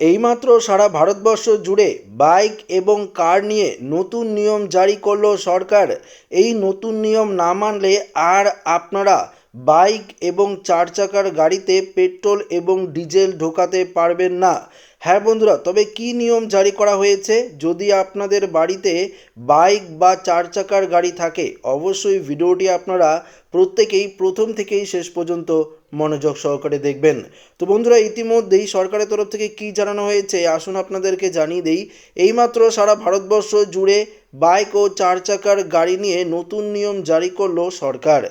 এইমাত্র সারা ভারতবর্ষ জুড়ে বাইক এবং কার নিয়ে নতুন নিয়ম জারি করল সরকার। এই নতুন নিয়ম না মানলে আর আপনারা বাইক এবং চার চাকার গাড়িতে পেট্রোল এবং ডিজেল ঢোকাতে পারবেন না। হ্যাঁ বন্ধুরা, তবে কি নিয়ম জারি করা হয়েছে? যদি আপনাদের বাড়িতে বাইক বা চার চাকার গাড়ি থাকে, অবশ্যই ভিডিওটি আপনারা প্রত্যেকেই প্রথম থেকেই শেষ পর্যন্ত মনোযোগ সহকারে দেখবেন। তো বন্ধুরা, ইতিমধ্যেই সরকারের তরফ থেকে কি জানানো হয়েছে, আসুন আপনাদেরকে জানিয়ে দেই। এইমাত্র সারা ভারতবর্ষ জুড়ে বাইক ও চার চাকার গাড়ি নিয়ে নতুন নিয়ম জারি করল সরকার।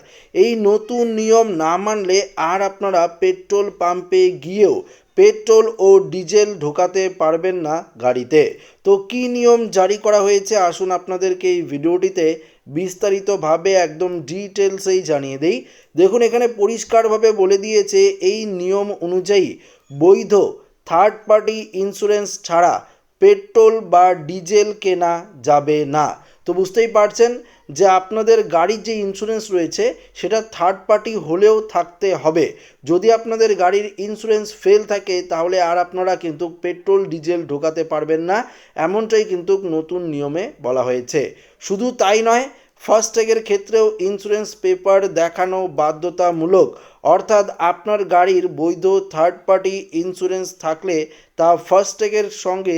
এই নতুন নিয়ম না মানলে আর আপনারা পেট্রোল পাম্পে গিয়েও পেট্রোল ও ডিজেল ঢোকাতে পারবেন না গাড়িতে। তো কি নিয়ম জারি করা হয়েছে আসুন আপনাদেরকে এই ভিডিওটিতে বিস্তারিতভাবে একদম ডিটেলসেই জানিয়ে দেই। দেখুন, এখানে পরিষ্কারভাবে বলে দিয়েছে এই নিয়ম অনুযায়ী বৈধ থার্ড পার্টি ইন্স্যুরেন্স ছাড়া পেট্রোল বা ডিজেল কেনা যাবে না। তো বুঝতেই পারছেন যে আপনাদের গাড়ির যে ইন্স্যুরেন্স রয়েছে, সেটা থার্ড পার্টি হলেও থাকতে হবে। যদি আপনাদের গাড়ির ইন্স্যুরেন্স ফেল থাকে, তাহলে আর আপনারা কিন্তু পেট্রোল, ডিজেল ঢোকাতে পারবেন না। এমনটাই কিন্তু নতুন নিয়মে বলা হয়েছে। শুধু তাই নয় ফাস্ট্যাগের ক্ষেত্রেও ইন্স্যুরেন্স পেপার দেখানো বাধ্যতামূলক। অর্থাৎ আপনার গাড়ির বৈধ থার্ড পার্টি ইন্স্যুরেন্স থাকলে তা ফাস্ট্যাগের সঙ্গে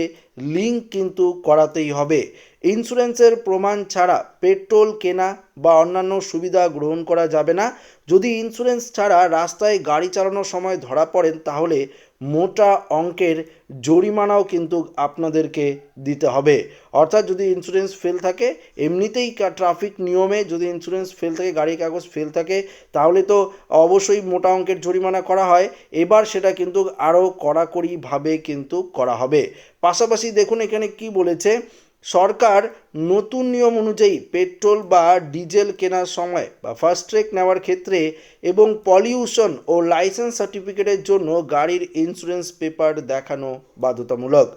লিঙ্ক কিন্তু করাতেই হবে। ইন্স্যুরেন্সের প্রমাণ ছাড়া পেট্রোল কেনা বা অন্যান্য সুবিধা গ্রহণ করা যাবে না। যদি ইন্স্যুরেন্স ছাড়া রাস্তায় গাড়ি চালানোর সময় ধরা পড়েন, তাহলে মোটা অঙ্কের জরিমানাও কিন্তু আপনাদেরকে দিতে হবে। অর্থাৎ যদি ইন্স্যুরেন্স ফেল থাকে, এমনিতেই ট্রাফিক নিয়মে যদি ইন্স্যুরেন্স ফেল থাকে, গাড়ির কাগজ ফেল থাকে, তাহলে তো অবশ্যই মোটা অঙ্কের জরিমানা করা হয়। এবার সেটা কিন্তু আরও কড়াকড়িভাবে কিন্তু করা হবে। পাশাপাশি দেখুন এখানে কি বলেছে সরকার নতুন নিয়ম অনুযায়ী পেট্রোল বা ডিজেল কেনার সময় বা ফাস্ট ট্রেক নেওয়ার ক্ষেত্রে এবং পলিউশন ও লাইসেন্স সার্টিফিকেটের জন্য গাড়ির ইন্স্যুরেন্স পেপার দেখানো বাধ্যতামূলক।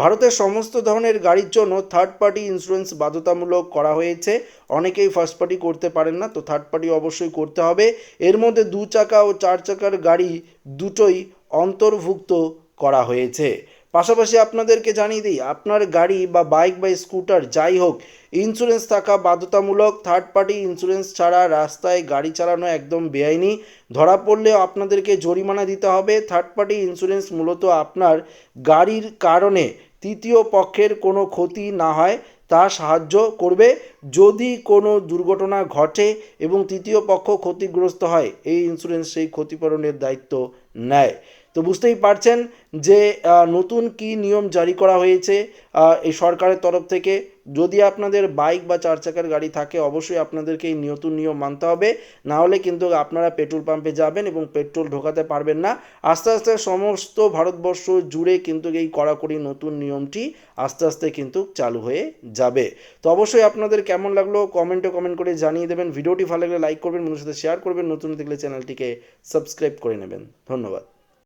ভারতের সমস্ত ধরনের গাড়ির জন্য থার্ড পার্টি ইন্স্যুরেন্স বাধ্যতামূলক করা হয়েছে। অনেকেই ফার্স্ট পার্টি করতে পারেন না, তো থার্ড পার্টি অবশ্যই করতে হবে। এর মধ্যে দু চাকা ও চার চাকার গাড়ি দুটোই অন্তর্ভুক্ত করা হয়েছে। পাশাপাশি আপনাদেরকে জানিয়ে দিই, আপনার গাড়ি বা বাইক বা স্কুটার যাই হোক ইন্স্যুরেন্স থাকা বাধ্যতামূলক থার্ড পার্টি ইন্স্যুরেন্স ছাড়া রাস্তায় গাড়ি চালানো একদম বেআইনি। ধরা পড়লেও আপনাদেরকে জরিমানা দিতে হবে। থার্ড পার্টি ইন্স্যুরেন্স মূলত আপনার গাড়ির কারণে তৃতীয় পক্ষের কোনো ক্ষতি না হয়, তা সাহায্য করবে। যদি কোনো দুর্ঘটনা ঘটে এবং তৃতীয় পক্ষ ক্ষতিগ্রস্ত হয়, এই ইন্স্যুরেন্স সেই ক্ষতিপূরণের দায়িত্ব নেয়। তো বুঝতেই পারছেন যে নতুন কি নিয়ম জারি করা হয়েছে এই সরকারের তরফ থেকে। যদি আপনাদের বাইক বা চার চাকার গাড়ি থাকে, অবশ্যই আপনাদেরকে এই নতুন নিয়ম মানতে হবে। না হলে কিন্তু আপনারা পেট্রোল পাম্পে যাবেন এবং পেট্রোল ঢোকাতে পারবেন না। আস্তে আস্তে সমস্ত ভারতবর্ষ জুড়ে কিন্তু এই কড়াকড়ি নতুন নিয়মটি আস্তে আস্তে কিন্তু চালু হয়ে যাবে। তো অবশ্যই আপনাদের কেমন লাগল কমেন্টে কমেন্ট করে জানিয়ে দেবেন। ভিডিওটি ভালো লাগলে লাইক করবেন মানুষের সাথে শেয়ার করবেন। নতুন দেখলে চ্যানেলটিকে সাবস্ক্রাইব করে নেবেন। ধন্যবাদ।